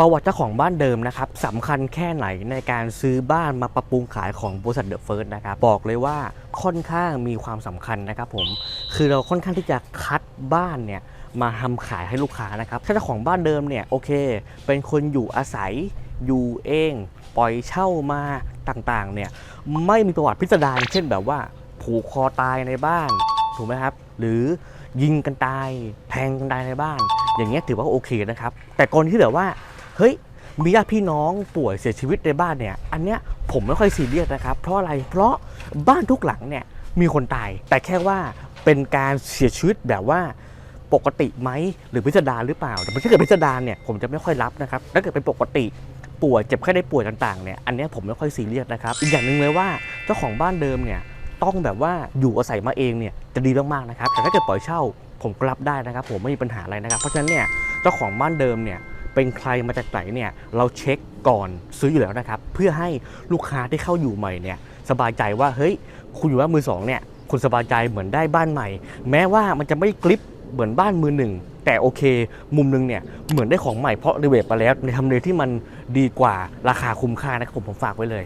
ประวัติเจ้าของบ้านเดิมนะครับสำคัญแค่ไหนในการซื้อบ้านมาปรับปรุงขายของบริษัทเดอะเฟิร์สนะครับบอกเลยว่าค่อนข้างมีความสำคัญนะครับผมคือเราค่อนข้างที่จะคัดบ้านเนี่ยมาทำขายให้ลูกค้านะครับถ้าเจ้าของบ้านเดิมเนี่ยโอเค เป็นคนอยู่อาศัยอยู่เอง ปล่อยเช่ามาต่างๆเนี่ยไม่มีประวัติพิสดารเช่นแบบว่า ผูกคอตายในบ้านถูกไหมครับ หรือยิงกันตายแทงกันตายในบ้าน อย่างเงี้ยถือว่าโอเคนะครับแต่กรณีที่แบบว่า เฮ้ยมีญาติพี่น้องป่วยเสียชีวิตในบ้านเนี่ย อันเนี้ยผมไม่ค่อยซีเรียสนะครับ เพราะอะไร เพราะบ้านทุกหลังเนี่ยมีคนตาย แต่แค่ว่าเป็นการเสียชีวิตแบบว่าปกติไหมหรือพิสดารหรือเปล่า แต่ถ้าเกิดพิสดารเนี่ยผมจะไม่ค่อยรับนะครับ ถ้าเกิดเป็นปกติป่วยเจ็บแค่ได้ป่วยต่างๆเนี่ยอันเนี้ยผมไม่ค่อยซีเรียสนะครับ อีกอย่างหนึ่งเลยว่าเจ้าของบ้านเดิมเนี่ยต้องแบบว่าอยู่อาศัยมาเองเนี่ยจะดีมากๆนะครับ แต่ถ้าเกิดปล่อยเช่าผมก็รับได้นะครับ ผมไม่มีปัญหาอะไรนะครับ เพราะฉะนั้นเนี่ยเจ้าของบ้านเดิมเนี่ย เป็นใครมาจากไหนเนี่ยเราเช็คก่อนซื้ออยู่แล้วนะครับ เพื่อให้ลูกค้าที่เข้าอยู่ใหม่เนี่ยสบายใจว่าเฮ้ยคุณอยู่ว่ามือสองเนี่ยคุณสบายใจเหมือนได้บ้านใหม่ แม้ว่ามันจะไม่กริปเหมือนบ้านมือหนึ่งแต่โอเค มุมนึงเนี่ยเหมือนได้ของใหม่เพราะรีเวทไปแล้วในทำเลที่มันดีกว่าราคาคุ้มค่านะครับผมผมฝากไว้เลย